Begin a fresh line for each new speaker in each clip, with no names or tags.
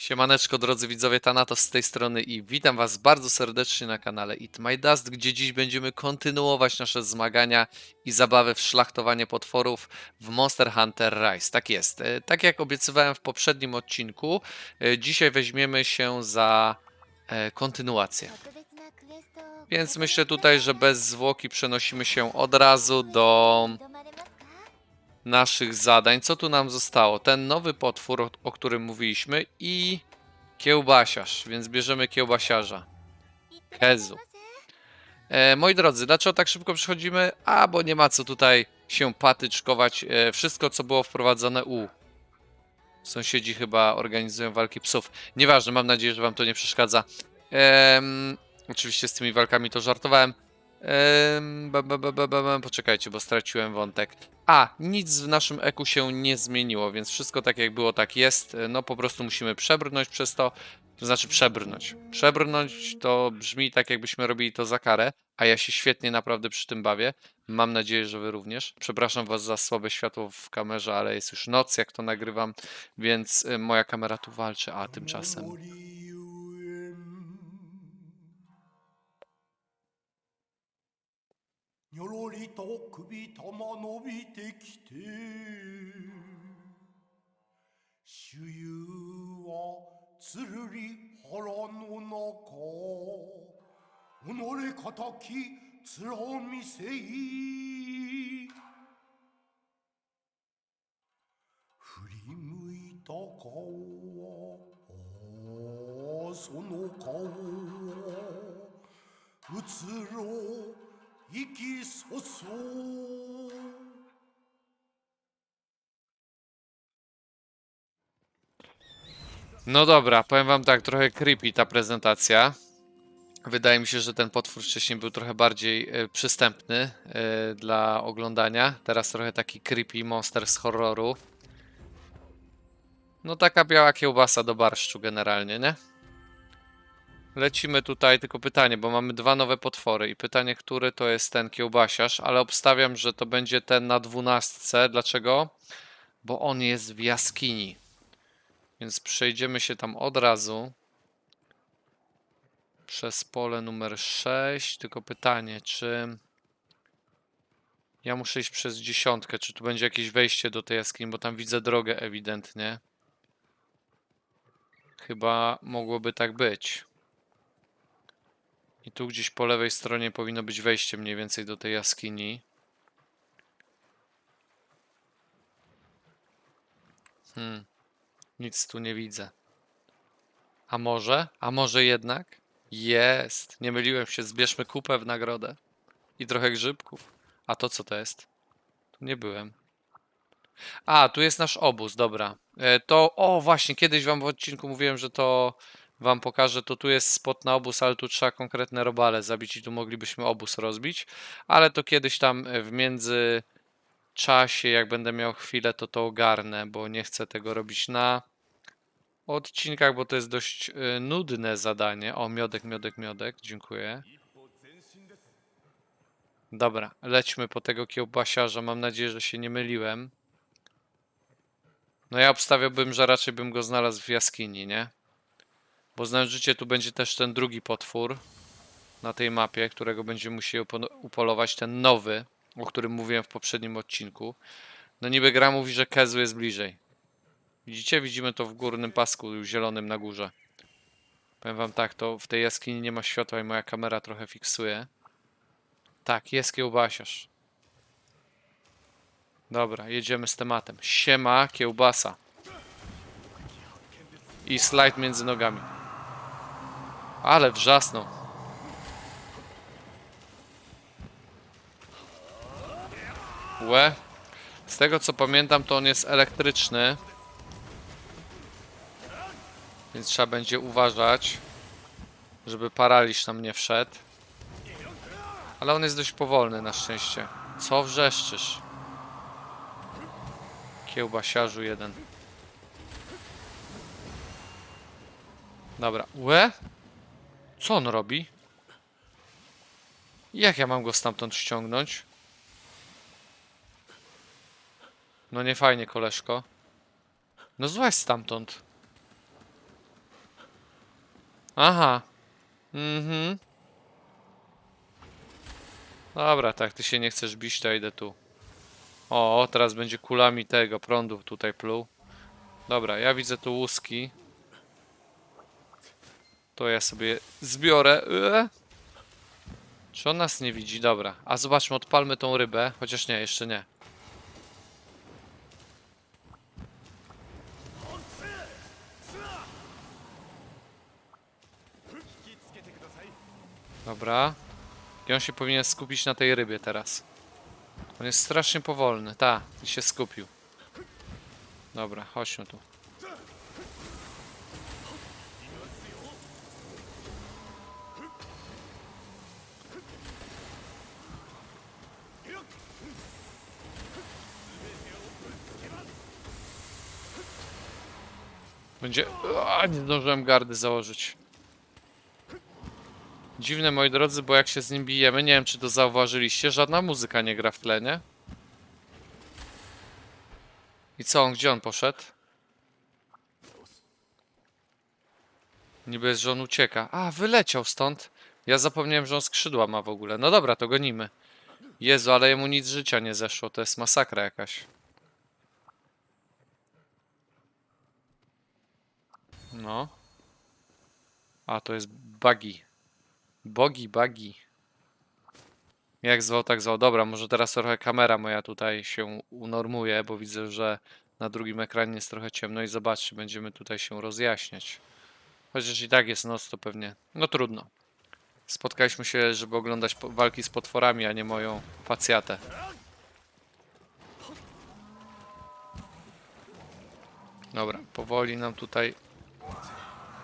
Siemaneczko drodzy widzowie, Thanatos z tej strony i witam was bardzo serdecznie na kanale Eat My Dust, gdzie dziś będziemy kontynuować nasze zmagania i zabawy w szlachtowanie potworów w Monster Hunter Rise. Tak jest. E, Tak jak obiecywałem w poprzednim odcinku, e, dzisiaj weźmiemy się za e, kontynuację. Więc myślę tutaj, że bez zwłoki przenosimy się od razu do naszych zadań. Co tu nam zostało? Ten nowy potwór, o, którym mówiliśmy i kiełbasiarz, więc bierzemy kiełbasiarza. Kezu. E, moi drodzy, dlaczego tak szybko przechodzimy? A, bo nie ma co tutaj się patyczkować. E, wszystko, co było wprowadzone u. Sąsiedzi chyba organizują walki psów. Nieważne, mam nadzieję, że wam to nie przeszkadza. Oczywiście z tymi walkami to żartowałem. Ba, ba, ba, ba, ba, poczekajcie, bo straciłem wątek. A, nic w naszym eku się nie zmieniło, więc wszystko tak jak było, tak jest. No po prostu musimy przebrnąć przez to. To znaczy przebrnąć. Przebrnąć to brzmi tak, jakbyśmy robili to za karę, a ja się świetnie naprawdę przy tym bawię. Mam nadzieję, że wy również. Przepraszam was za słabe światło w kamerze, ale jest już noc, jak to nagrywam, więc y, moja kamera tu walczy, a tymczasem.
にょろりと首玉伸びてきて主遊はつるり腹の中己敵面見せい。振り向いた顔はああその顔はうつろ息そそう
No dobra, powiem wam tak, trochę creepy ta prezentacja. Wydaje mi się, że ten potwór wcześniej był trochę bardziej e, przystępny e, dla oglądania. Teraz trochę taki creepy monster z horroru. No taka biała kiełbasa do barszczu generalnie, nie? Lecimy tutaj, tylko pytanie, bo mamy dwa nowe potwory i pytanie, który to jest ten kiełbasiarz, ale obstawiam, że to będzie ten na dwunastce. Dlaczego? Bo on jest w jaskini. Więc przejdziemy się tam od razu. Przez pole numer 6. Tylko pytanie, czy. Ja muszę iść przez dziesiątkę. Czy tu będzie jakieś wejście do tej jaskini, bo tam widzę drogę ewidentnie. Chyba mogłoby tak być. I tu gdzieś po lewej stronie powinno być wejście mniej więcej do tej jaskini. Hmm. Nic tu nie widzę. A może? A może jednak? Jest. Nie myliłem się. Zbierzmy kupę w nagrodę. I trochę grzybków. A to co to jest? Tu nie byłem. A, tu jest nasz obóz, dobra. E, To, o właśnie, kiedyś wam w odcinku mówiłem, że to wam pokażę. To tu jest spot na obóz, ale tu trzeba konkretne robale zabić i tu moglibyśmy obóz rozbić. Ale to kiedyś tam e, w między czasie, jak będę miał chwilę, to to ogarnę, bo nie chcę tego robić na odcinkach, bo to jest dość y, nudne zadanie. O, miodek, miodek, miodek, dziękuję. Dobra, lećmy po tego kiełbasiarza. Mam nadzieję, że się nie myliłem. No ja obstawiałbym, że raczej bym go znalazł w jaskini, nie? Bo znając życie, tu będzie też ten drugi potwór na tej mapie, którego będziemy musieli upo- upolować, ten nowy, o którym mówiłem w poprzednim odcinku. No niby gra mówi, że Kezu jest bliżej. Widzicie? Widzimy to w górnym pasku zielonym na górze. Powiem wam tak, to w tej jaskini nie ma światła i moja kamera trochę fiksuje. Tak, jest kiełbasiarz. Dobra, jedziemy z tematem. Siema, kiełbasa. I slajd między nogami. Ale wrzasnął. Łe. Z tego co pamiętam, to on jest elektryczny. Więc trzeba będzie uważać, żeby paraliż nam nie wszedł. Ale on jest dość powolny na szczęście. Co wrzeszczysz? Kiełbasiarzu jeden. Dobra. Łe? Co on robi? Jak ja mam go stamtąd ściągnąć? No nie fajnie, koleżko. No złaź stamtąd. Aha. Mhm. Dobra, tak, ty się nie chcesz bić, to idę tu. O, teraz będzie kulami tego prądu tutaj pluł. Dobra, ja widzę tu łuski. To ja sobie zbiorę. Eee. Czy on nas nie widzi? Dobra. A zobaczmy, odpalmy tą rybę. Chociaż nie, jeszcze nie. Dobra. I on się powinien skupić na tej rybie teraz. On jest strasznie powolny. Ta, i się skupił. Dobra, chodźmy tu. Będzie... A, nie zdążyłem gardy założyć. Dziwne, moi drodzy, bo jak się z nim bijemy, nie wiem czy to zauważyliście, żadna muzyka nie gra w tle, nie? I co on, gdzie on poszedł? Niby jest, że on ucieka. A, wyleciał stąd. Ja zapomniałem, że on skrzydła ma w ogóle. No dobra, to gonimy. Jezu, ale jemu nic życia nie zeszło, to jest masakra jakaś. No. A, to jest buggy. Bogi, buggy. Jak zwał, tak zwał. Dobra, może teraz trochę kamera moja tutaj się unormuje, bo widzę, że na drugim ekranie jest trochę ciemno i zobaczcie, będziemy tutaj się rozjaśniać. Chociaż i tak jest noc, to pewnie. No trudno. Spotkaliśmy się, żeby oglądać walki z potworami, a nie moją pacjatę. Dobra, powoli nam tutaj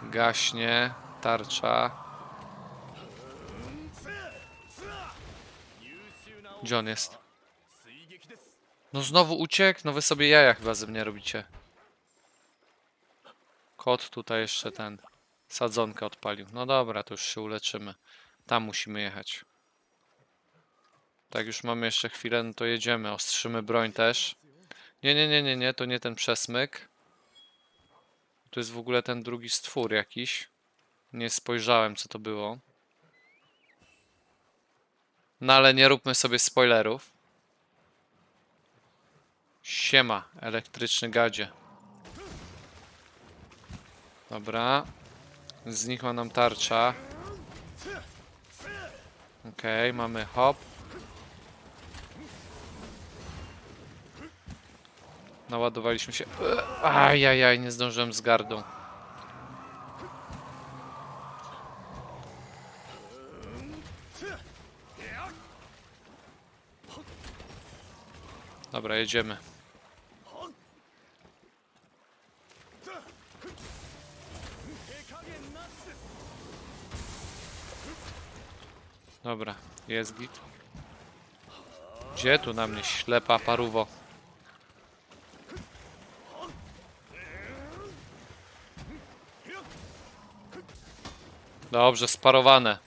gaśnie tarcza. Gdzie on jest? No znowu uciekł? No wy sobie jaja chyba ze mnie robicie. Kot tutaj jeszcze ten sadzonkę odpalił. No dobra, to już się uleczymy. Tam musimy jechać. Tak, już mamy jeszcze chwilę, no to jedziemy. Ostrzymy broń też. Nie, nie, nie, nie, nie, to nie ten przesmyk. To jest w ogóle ten drugi stwór jakiś. Nie spojrzałem, co to było. No ale nie róbmy sobie spoilerów. Siema, elektryczny gadzie. Dobra. Znikła nam tarcza. Okej, mamy hop. Naładowaliśmy się. Ajajaj, nie zdążyłem z gardą. Dobra, jedziemy. Dobra, jest git. Gdzie tu na mnie ślepa paruwo? Dobrze, sparowane.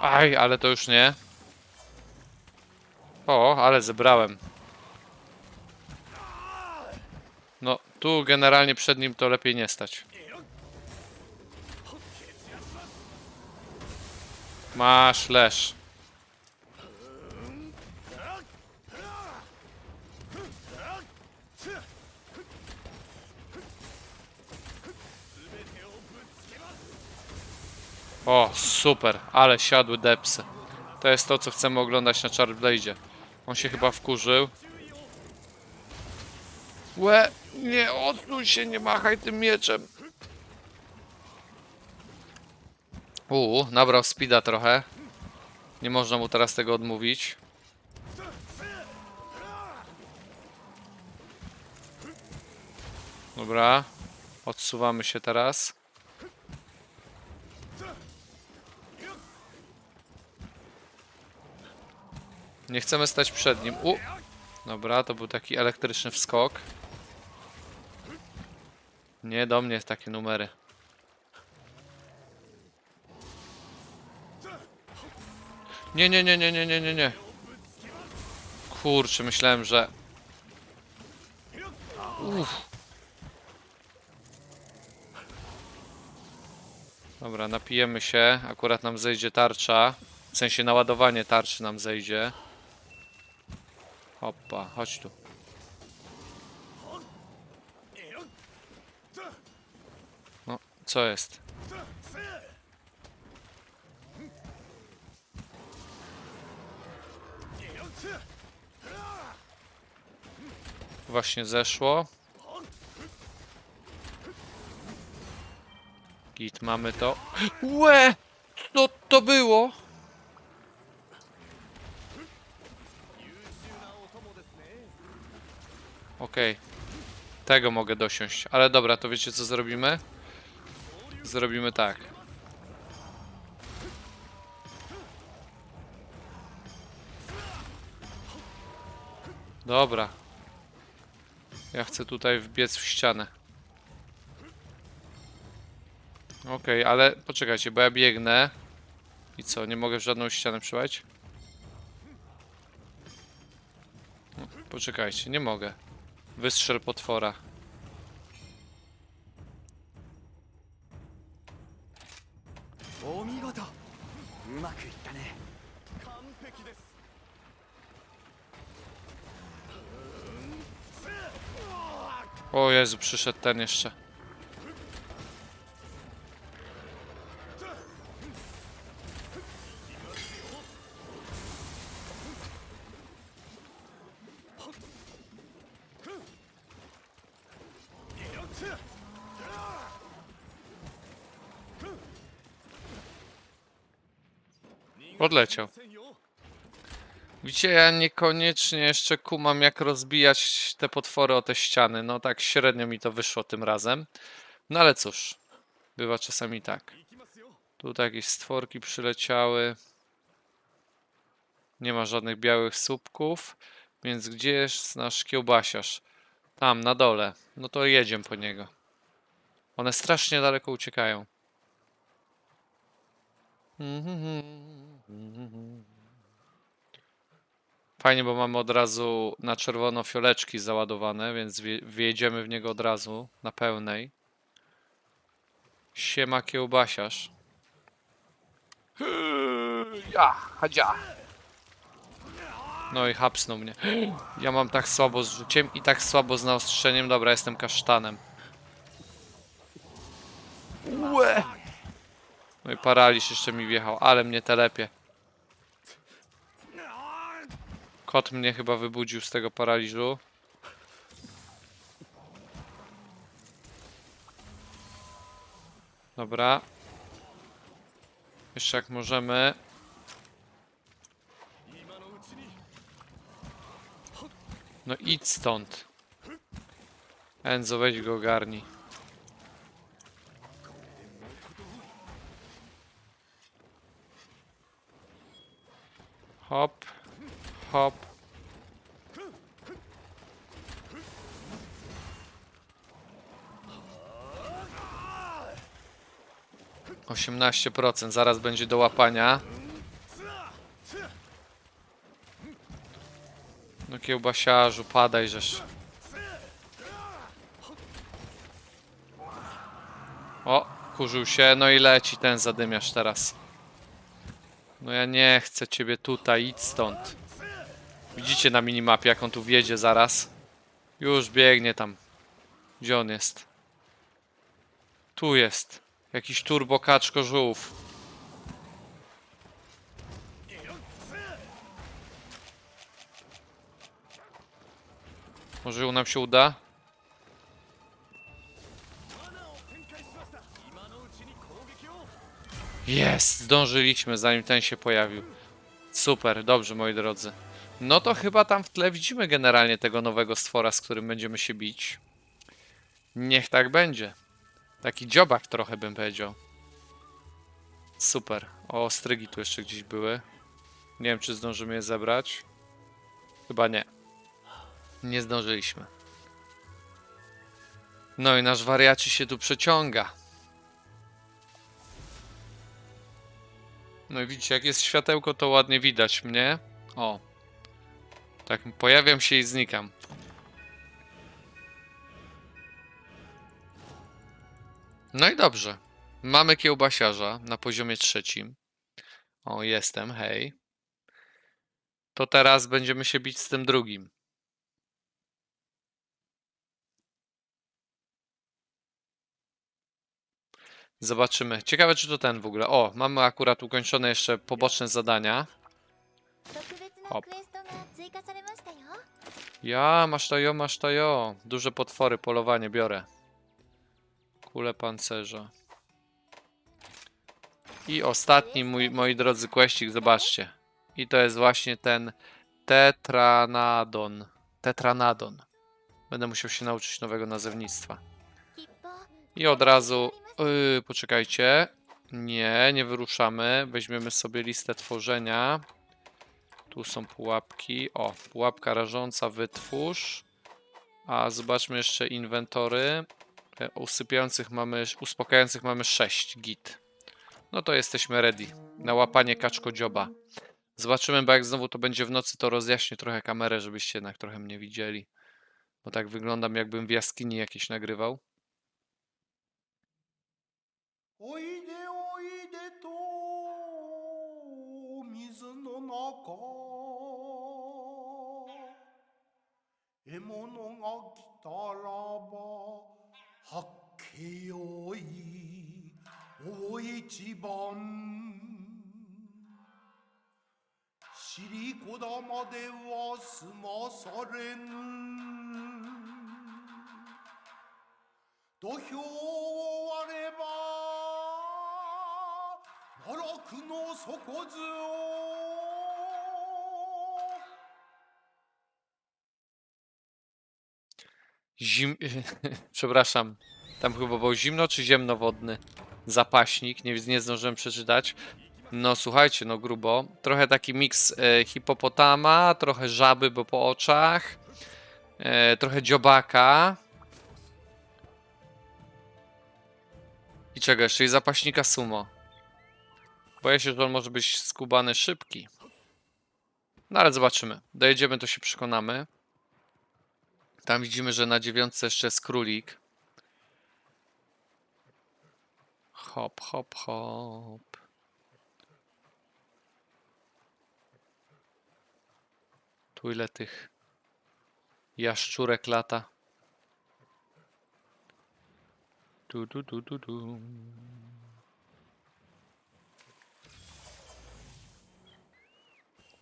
Aj, ale to już nie. O, ale zebrałem. No, tu generalnie przed nim to lepiej nie stać. Masz lesz. O, super, ale siadły depsy. To jest to, co chcemy oglądać na Charblade'zie. On się chyba wkurzył. Łe, nie odsuń się, nie machaj tym mieczem. Uuu, nabrał speeda trochę. Nie można mu teraz tego odmówić. Dobra. Odsuwamy się teraz. Nie chcemy stać przed nim. U! Dobra, to był taki elektryczny wskok. Nie do mnie takie numery. Nie, nie, nie, nie, nie, nie, nie, nie. Kurczę, myślałem, że... Uff. Dobra, napijemy się. Akurat nam zejdzie tarcza. W sensie naładowanie tarczy nam zejdzie. Hoppa, chodź tu. No, co jest? Właśnie zeszło. Git, mamy to. Łe! Co to było? Okej. Tego mogę dosiąść. Ale dobra, to wiecie co zrobimy? Zrobimy tak. Dobra. Ja chcę tutaj wbiec w ścianę. Okej, ale poczekajcie, bo ja biegnę. I co, nie mogę w żadną ścianę przyłać? No, Poczekajcie, nie mogę. Wystrzel potwora. O Jezu, przyszedł ten jeszcze. Odleciał. Widzicie, ja niekoniecznie jeszcze kumam, jak rozbijać te potwory o te ściany. No tak średnio mi to wyszło tym razem. No ale cóż, bywa czasami tak. Tutaj jakieś stworki przyleciały. Nie ma żadnych białych słupków. Więc gdzie jest nasz kiełbasiarz? Tam, na dole. No to jedziemy po niego. One strasznie daleko uciekają. Fajnie, bo mamy od razu na czerwono fioleczki załadowane, więc wje- wjedziemy w niego od razu na pełnej. Siema kiełbasiarz. Ja, hadzia. No i hapsnął mnie. Ja mam tak słabo z rzuciem i tak słabo z naostrzeniem. Dobra, jestem kasztanem. Łe! No i paraliż jeszcze mi wjechał, ale mnie telepie. Kot mnie chyba wybudził z tego paraliżu. Dobra. Jeszcze jak możemy. No idź stąd. Enzo, weź go ogarnij. Hop. Hop. Osiemnaście procent, zaraz będzie do łapania. No kiełbasiarzu, padaj żeż. O, kurzył się, no i leci ten zadymiarz teraz. No ja nie chcę ciebie tutaj, idź stąd. Widzicie na minimapie, jak on tu wjedzie zaraz? Już biegnie tam. Gdzie on jest? Tu jest. Jakiś turbo kaczko żółw. Może nam się uda? Jest! Zdążyliśmy, zanim ten się pojawił. Super, dobrze moi drodzy. No to chyba tam w tle widzimy generalnie tego nowego stwora, z którym będziemy się bić. Niech tak będzie. Taki dziobak trochę bym powiedział. Super. O, strygi tu jeszcze gdzieś były. Nie wiem, czy zdążymy je zebrać. Chyba nie. Nie zdążyliśmy. No i nasz wariaci się tu przeciąga. No i widzicie, jak jest światełko, to ładnie widać mnie. O. Tak, pojawiam się i znikam. No i dobrze. Mamy kiełbasiarza na poziomie trzecim. O, jestem, hej. To teraz będziemy się bić z tym drugim. Zobaczymy. Ciekawe, czy to ten w ogóle. O, mamy akurat ukończone jeszcze poboczne zadania.
Hop.
Ja, masz to jo, masz to jo. Duże potwory, polowanie, biorę. Kule pancerza. I ostatni, mój, moi drodzy, kwestik, zobaczcie. I to jest właśnie ten Tetranadon. Tetranadon. Będę musiał się nauczyć nowego nazewnictwa. I od razu yy, poczekajcie. Nie, nie wyruszamy. Weźmiemy sobie listę tworzenia. Tu są pułapki. O, pułapka rażąca, wytwórz. A zobaczmy jeszcze inwentory. E, Usypiających mamy, uspokajających mamy 6 git. No to jesteśmy ready na łapanie kaczkodzioba. Zobaczymy, bo jak znowu to będzie w nocy, to rozjaśnię trochę kamerę, żebyście jednak trochę mnie widzieli. Bo tak wyglądam, jakbym w jaskini jakieś nagrywał.
おいでおいでと水の中。獲物が来たらばはっけよい。大一番。尻子玉では済まされぬ。土俵奈落の底図を
Zim... Przepraszam. Tam chyba był zimno czy ziemnowodny zapaśnik. Nie, nie zdążyłem przeczytać. No słuchajcie, no grubo. Trochę taki miks e, hipopotama, trochę żaby, bo po oczach. E, trochę dziobaka. I czego jeszcze? I zapaśnika sumo. Boję się, że on może być skubany szybki. No ale zobaczymy. Dojedziemy, to się przekonamy. Tam widzimy, że na dziewiątce jeszcze jest królik. Hop, hop, hop. Tu ile tych jaszczurek lata. Du, du, du, du, du.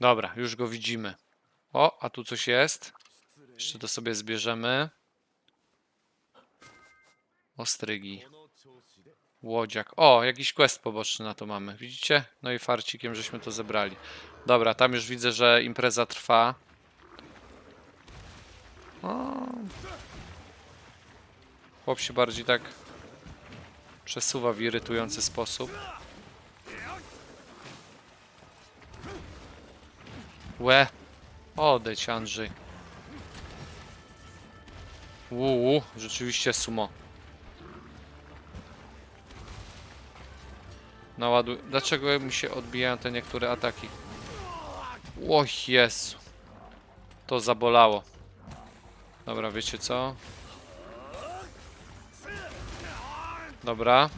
Dobra, już go widzimy. O, a tu coś jest. Jeszcze to sobie zbierzemy. Ostrygi. Łodziak. O, jakiś quest poboczny na to mamy. Widzicie? No i farcikiem żeśmy to zebrali. Dobra, tam już widzę, że impreza trwa. O. Chłop się bardziej tak przesuwa w irytujący sposób. Łe. Odejdź, Andrzej. Uuu, rzeczywiście sumo. Naładuj. Dlaczego mi się odbijają te niektóre ataki? O Jezu. To zabolało. Dobra, wiecie co? Dobra.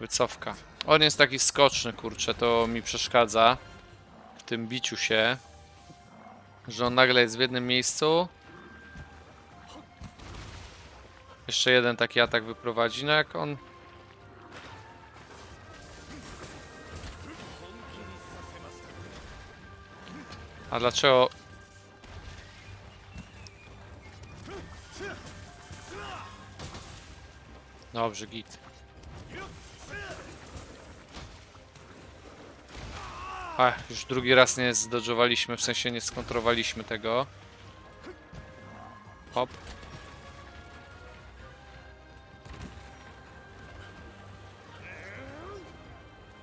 Wycofka. On jest taki skoczny, kurczę, to mi przeszkadza tym biciu się. Że on nagle jest w jednym miejscu. Jeszcze jeden taki atak wyprowadzi. No jak on. A dlaczego. Dobrze, git. Ach, już drugi raz nie zdodżowaliśmy, w sensie nie skontrowaliśmy tego. Hop.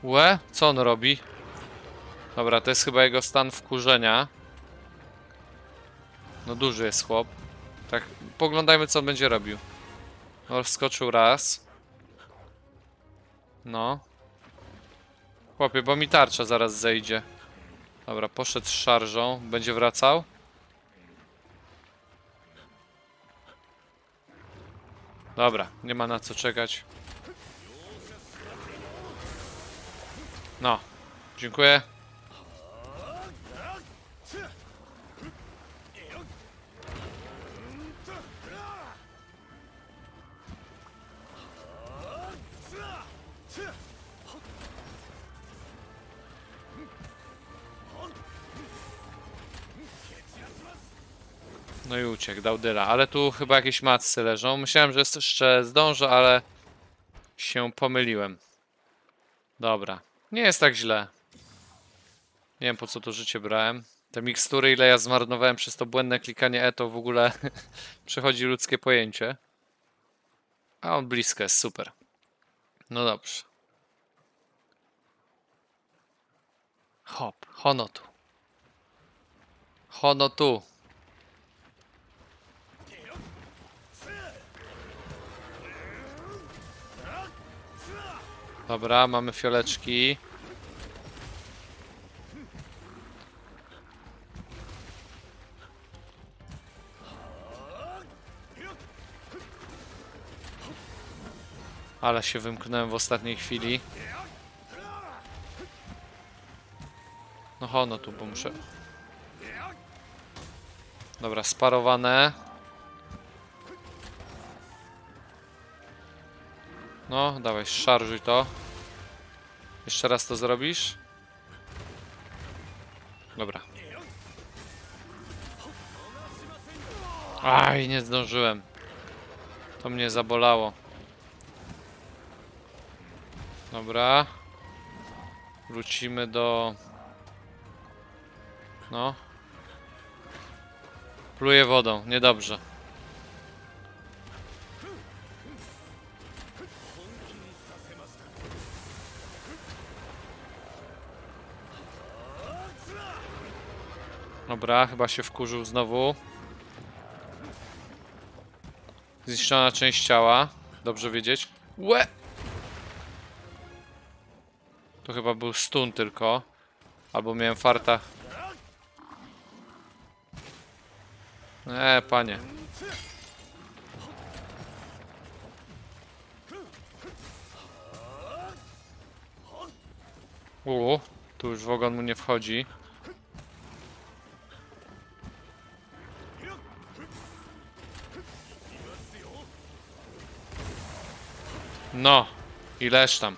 Łe? Co on robi? Dobra, to jest chyba jego stan wkurzenia. No duży jest chłop. Tak, poglądajmy co on będzie robił. No, wskoczył raz. No. Chłopie, bo mi tarcza zaraz zejdzie. Dobra, poszedł z szarżą. Będzie wracał. Dobra, nie ma na co czekać. No, dziękuję. No i uciekł, dał dyla. Ale tu chyba jakieś matsy leżą. Myślałem, że jeszcze zdążę, ale się pomyliłem. Dobra. Nie jest tak źle. Nie wiem po co to życie brałem. Te mikstury, ile ja zmarnowałem przez to błędne klikanie E, to w ogóle przechodzi ludzkie pojęcie. A on blisko jest, super. No dobrze. Hop, hono tu. Hono tu. Dobra, mamy fioleczki. Ale się wymknąłem w ostatniej chwili. No hono tu, bo muszę... Dobra, sparowane. No, dawaj, szarżuj to. Jeszcze raz to zrobisz? Dobra. Aj, nie zdążyłem. To mnie zabolało. Dobra. Wrócimy do... No. Pluję wodą, niedobrze. Dobra, chyba się wkurzył znowu. Zniszczona część ciała. Dobrze wiedzieć. Łe! To chyba był stun tylko. Albo miałem farta. E, panie. U, tu już w ogon mu nie wchodzi. No, ileż tam.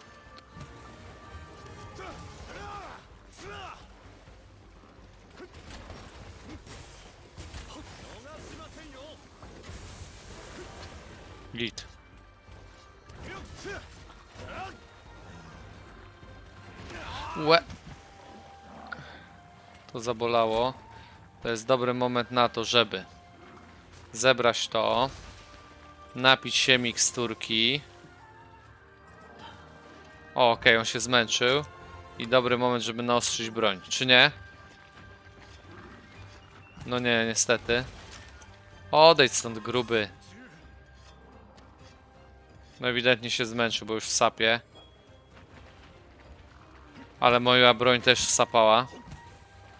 Git. Łe. To zabolało. To jest dobry moment na to, żeby zebrać to, napić się miksturki. O, okej, on się zmęczył. I dobry moment, żeby naostrzyć broń. Czy nie? No nie, niestety. Odejdź stąd, gruby. No ewidentnie się zmęczył, bo już w sapie. Ale moja broń też sapała.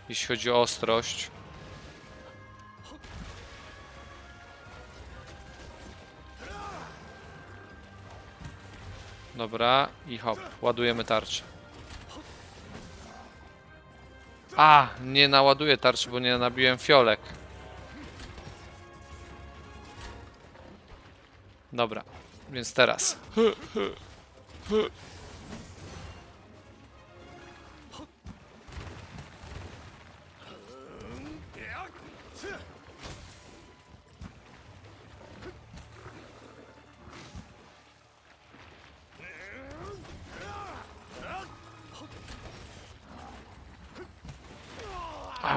Jeśli chodzi o ostrość. Dobra, i hop, ładujemy tarczę. A, nie naładuję tarczy, bo nie nabiłem fiolek. Dobra, więc teraz.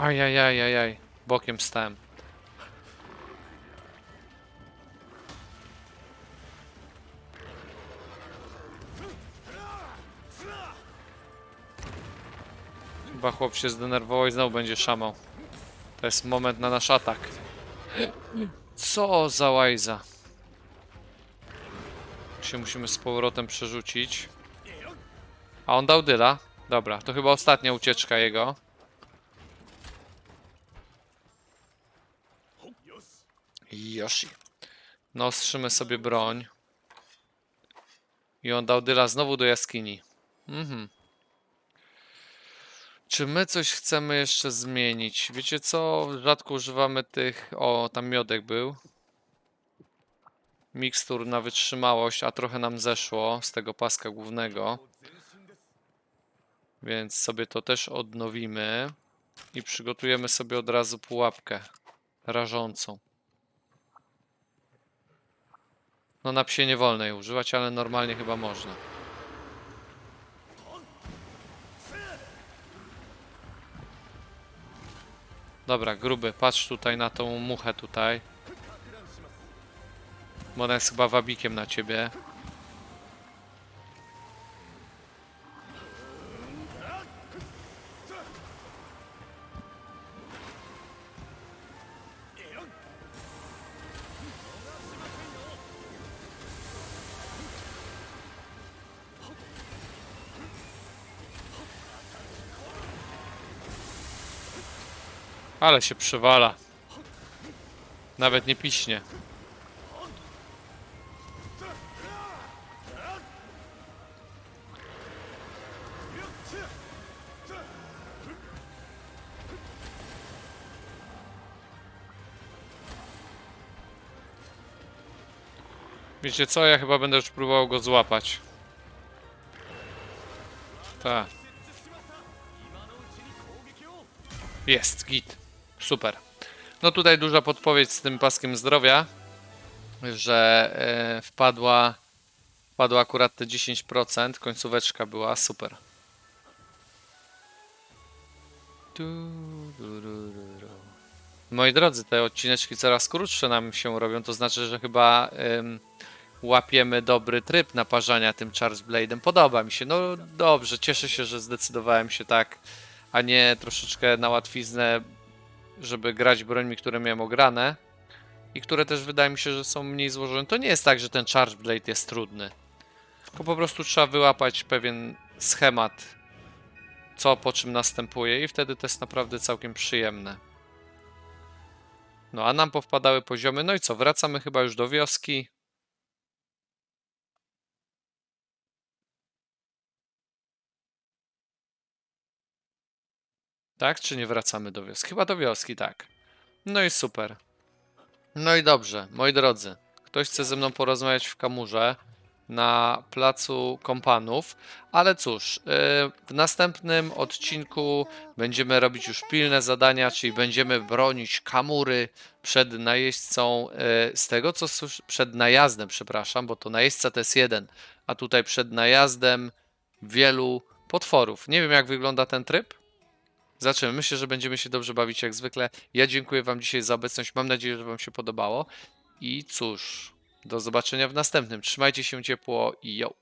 Ajajajajaj, bokiem stałem. Chyba chłop się zdenerwował i znowu będzie szamał. To jest moment na nasz atak. Co za łajza. Się musimy z powrotem przerzucić. A on dał dyla. Dobra, to chyba ostatnia ucieczka jego. Yoshi. No, ostrzymy sobie broń. I on dał dyla znowu do jaskini. Mhm. Czy my coś chcemy jeszcze zmienić? Wiecie co? Rzadko używamy tych. O, tam miodek był. Mikstur na wytrzymałość, a trochę nam zeszło z tego paska głównego. Więc sobie to też odnowimy. I przygotujemy sobie od razu pułapkę rażącą. No na psie nie wolno jej używać, ale normalnie chyba można. Dobra, gruby, patrz tutaj na tą muchę tutaj. Bo ona jest chyba wabikiem na ciebie. Ale się przewala. Nawet nie piśnie. Wiecie co? Ja chyba będę już próbował go złapać. Tak. Jest, git. Super. No tutaj duża podpowiedź z tym paskiem zdrowia, że e, wpadła, wpadła akurat te 10%, końcóweczka była super. Moi drodzy, te odcineczki coraz krótsze nam się robią, to znaczy, że chyba em, łapiemy dobry tryb naparzania tym Charge Blade'em. Podoba mi się. No dobrze, cieszę się, że zdecydowałem się tak, a nie troszeczkę na łatwiznę, żeby grać brońmi, które miałem ograne i które też wydaje mi się, że są mniej złożone. To nie jest tak, że ten Charge Blade jest trudny. Tylko po prostu trzeba wyłapać pewien schemat, co po czym następuje i wtedy to jest naprawdę całkiem przyjemne. No a nam powpadały poziomy. No i co, wracamy chyba już do wioski. Tak? Czy nie wracamy do wioski? Chyba do wioski, tak. No i super. No i dobrze, moi drodzy. Ktoś chce ze mną porozmawiać w kamurze na placu kompanów, ale cóż, yy, w następnym odcinku będziemy robić już pilne zadania, czyli będziemy bronić kamury przed najeźdźcą, yy, z tego co przed najazdem, przepraszam, bo to najeźdźca to jest jeden, a tutaj przed najazdem wielu potworów. Nie wiem jak wygląda ten tryb, Zaczynamy. Myślę, że będziemy się dobrze bawić jak zwykle. Ja dziękuję Wam dzisiaj za obecność. Mam nadzieję, że Wam się podobało. I cóż, do zobaczenia w następnym. Trzymajcie się ciepło i yo.